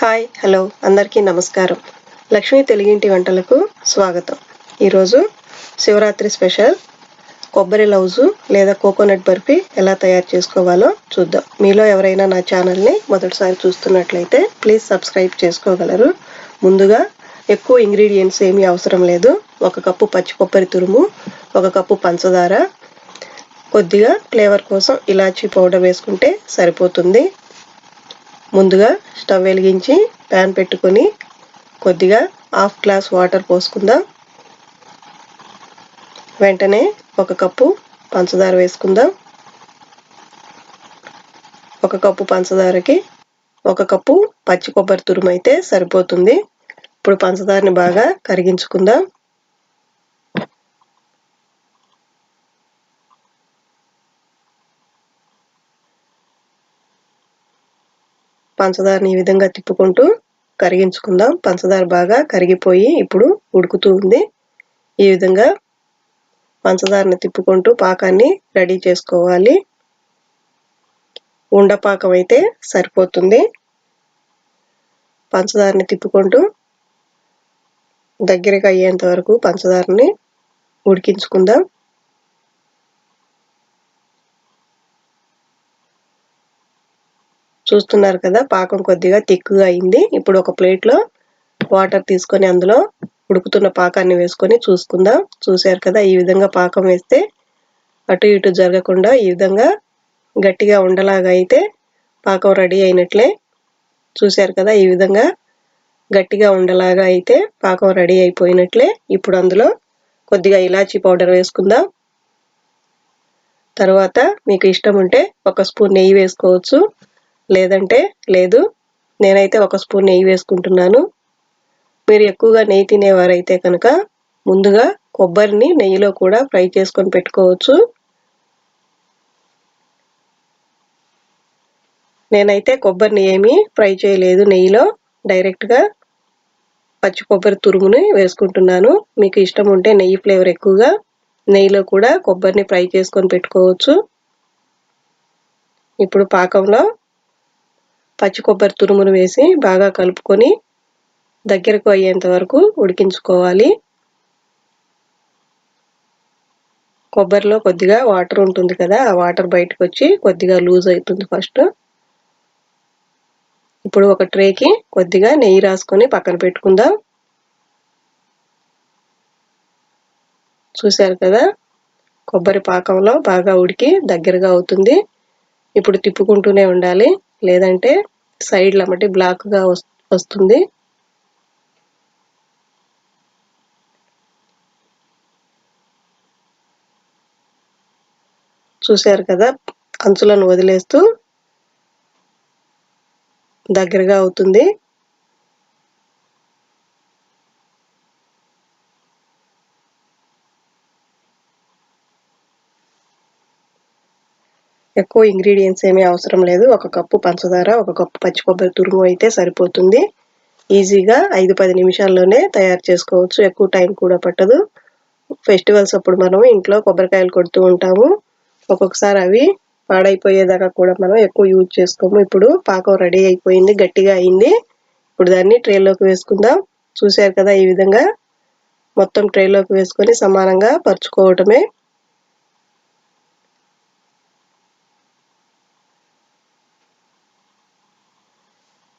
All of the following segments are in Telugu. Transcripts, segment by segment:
హాయ్ హలో అందరికీ నమస్కారం. లక్ష్మీ తెలుగింటి వంటలకు స్వాగతం. ఈరోజు శివరాత్రి స్పెషల్. కొబ్బరి లౌజు లేదా కోకోనట్ బర్ఫీ ఎలా తయారు చేసుకోవాలో చూద్దాం. మీలో ఎవరైనా నా ఛానల్ని మొదటిసారి చూస్తున్నట్లయితే ప్లీజ్ సబ్స్క్రైబ్ చేసుకోగలరు. ముందుగా ఎక్కువ ఇంగ్రీడియంట్స్ ఏమీ అవసరం లేదు. ఒక కప్పు పచ్చి కొబ్బరి తురుము ఒక కప్పు పంచదార కొద్దిగా ఫ్లేవర్ కోసం ఇలాచీ పౌడర్ వేసుకుంటే సరిపోతుంది. ముందుగా స్టవ్ వెలిగించి ప్యాన్ పెట్టుకొని కొద్దిగా హాఫ్ గ్లాస్ వాటర్ పోసుకుందాం. వెంటనే ఒక కప్పు పంచదార వేసుకుందాం. ఒక కప్పు పంచదారకి ఒక కప్పు పచ్చి కొబ్బరి తురుము అయితే సరిపోతుంది. ఇప్పుడు పంచదారని బాగా కరిగించుకుందాం. పంచదారని ఈ విధంగా తిప్పుకుంటూ కరిగించుకుందాం. పంచదార బాగా కరిగిపోయి ఇప్పుడు ఉడుకుతూ ఉంది. ఈ విధంగా పంచదారని తిప్పుకుంటూ పాకాన్ని రెడీ చేసుకోవాలి. ఉండపాకం అయితే సరిపోతుంది. పంచదారని తిప్పుకుంటూ దగ్గరగా అయ్యేంత వరకు పంచదారని ఉడికించుకుందాం. చూస్తున్నారు కదా పాకం కొద్దిగా తిక్కుగా అయింది. ఇప్పుడు ఒక ప్లేట్లో వాటర్ తీసుకొని అందులో ఉడుకుతున్న పాకాన్ని వేసుకొని చూసుకుందాం. చూశారు కదా ఈ విధంగా పాకం వేస్తే అటు ఇటు జరగకుండా ఈ విధంగా గట్టిగా ఉండలాగా అయితే పాకం రెడీ అయినట్లే. చూశారు కదా ఈ విధంగా గట్టిగా ఉండలాగా అయితే పాకం రెడీ అయిపోయినట్లే. ఇప్పుడు అందులో కొద్దిగా ఇలాచీ పౌడర్ వేసుకుందాం. తర్వాత మీకు ఇష్టం ఉంటే ఒక స్పూన్ నెయ్యి వేసుకోవచ్చు. లేదంటే లేదు నేనైతే ఒక స్పూన్ నెయ్యి వేసుకుంటున్నాను. మీరు ఎక్కువగా నెయ్యి తినేవారైతే కనుక ముందుగా కొబ్బరిని నెయ్యిలో కూడా ఫ్రై చేసుకొని పెట్టుకోవచ్చు. నేనైతే కొబ్బరిని ఏమీ ఫ్రై చేయలేదు నెయ్యిలో. డైరెక్ట్గా పచ్చి కొబ్బరి తురుముని వేసుకుంటున్నాను. మీకు ఇష్టం ఉంటే నెయ్యి ఫ్లేవర్ ఎక్కువగా నెయ్యిలో కూడా కొబ్బరిని ఫ్రై చేసుకొని పెట్టుకోవచ్చు. ఇప్పుడు పాకంలో పచ్చి కొబ్బరి తురుమును వేసి బాగా కలుపుకొని దగ్గరకు అయ్యేంత వరకు ఉడికించుకోవాలి. కొబ్బరిలో కొద్దిగా వాటర్ ఉంటుంది కదా ఆ వాటర్ బయటకు వచ్చి కొద్దిగా లూజ్ అవుతుంది ఫస్ట్. ఇప్పుడు ఒక ట్రేకి కొద్దిగా నెయ్యి రాసుకొని పక్కన పెట్టుకుందాం. చూశారు కదా కొబ్బరి పాకంలో బాగా ఉడికి దగ్గరగా అవుతుంది. ఇప్పుడు తిప్పుకుంటూనే ఉండాలి. లేదంటే సైడ్లు అమ్మటి బ్లాక్గా వస్తుంది. చూశారు కదా అంచులను వదిలేస్తూ దగ్గరగా అవుతుంది. ఎక్కువ ఇంగ్రీడియంట్స్ ఏమీ అవసరం లేదు. ఒక కప్పు పంచదార ఒక కప్పు పచ్చి కొబ్బరి తురుము అయితే సరిపోతుంది. ఈజీగా ఐదు పది నిమిషాల్లోనే తయారు చేసుకోవచ్చు. ఎక్కువ టైం కూడా పట్టదు. ఫెస్టివల్స్ అప్పుడు మనం ఇంట్లో కొబ్బరికాయలు కొడుతూ ఉంటాము. ఒక్కొక్కసారి అవి పాడైపోయేదాకా కూడా మనం ఎక్కువ యూజ్ చేసుకోము. ఇప్పుడు పాకం రెడీ అయిపోయింది గట్టిగా అయింది. ఇప్పుడు దాన్ని ట్రేలోకి వేసుకుందాం. చూశారు కదా ఈ విధంగా మొత్తం ట్రేలోకి వేసుకొని సమానంగా పరుచుకోవటమే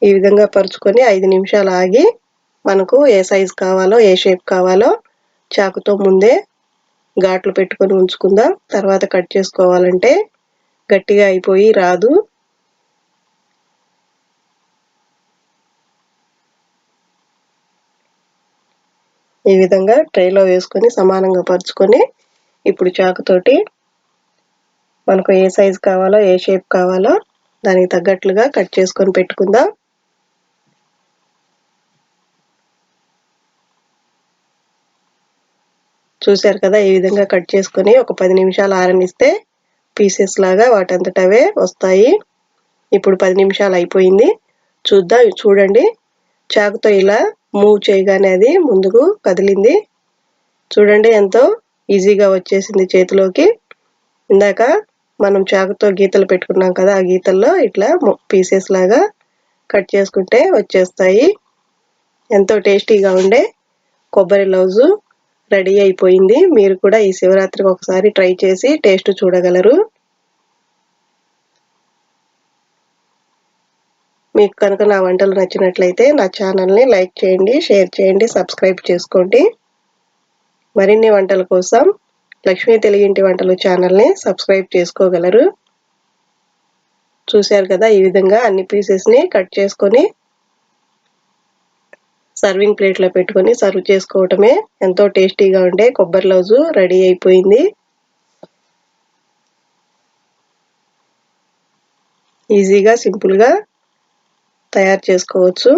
ఈ విధంగా పరుచుకొని ఐదు నిమిషాలు ఆగి మనకు ఏ సైజు కావాలో ఏ షేప్ కావాలో చాకుతో ముందే ఘాట్లు పెట్టుకొని ఉంచుకుందాం. తర్వాత కట్ చేసుకోవాలంటే గట్టిగా అయిపోయి రాదు. ఈ విధంగా ట్రైలో వేసుకొని సమానంగా పరుచుకొని ఇప్పుడు చాకుతోటి మనకు ఏ సైజు కావాలో ఏ షేప్ కావాలో దానికి తగ్గట్లుగా కట్ చేసుకొని పెట్టుకుందాం. చూశారు కదా ఈ విధంగా కట్ చేసుకొని ఒక పది నిమిషాలు ఆరనిస్తే పీసెస్ లాగా వాటంతటవే వస్తాయి. ఇప్పుడు పది నిమిషాలు అయిపోయింది. చూద్దాం చూడండి. చాకుతో ఇలా మూవ్ చేయగానే అది ముందుకు కదిలింది. చూడండి ఎంతో ఈజీగా వచ్చేసింది చేతిలోకి. ఇందాక మనం చాకుతో గీతలు పెట్టుకున్నాం కదా ఆ గీతల్లో ఇట్లా పీసెస్ లాగా కట్ చేసుకుంటే వచ్చేస్తాయి. ఎంతో టేస్టీగా ఉండే కొబ్బరి లౌజు. రెడీ అయిపోయింది. మీరు కూడా ఈ శివరాత్రికి ఒకసారి ట్రై చేసి టేస్ట్ చూడగలరు. మీకు కనుక నా వంటలు నచ్చినట్లయితే నా ఛానల్ని లైక్ చేయండి షేర్ చేయండి సబ్స్క్రైబ్ చేసుకోండి. మరిన్ని వంటల కోసం లక్ష్మీ తెలుగింటి వంటలు ఛానల్ని సబ్స్క్రైబ్ చేసుకోగలరు. చూశారు కదా ఈ విధంగా అన్ని పీసెస్ని కట్ చేసుకొని సర్వింగ్ ప్లేట్లో పెట్టుకొని సర్వ్ చేసుకోవటమే ఎంతో టేస్టీగా ఉండే కొబ్బరి లౌజు రెడీ అయిపోయింది. ఈజీగా సింపుల్గా తయారు చేసుకోవచ్చు.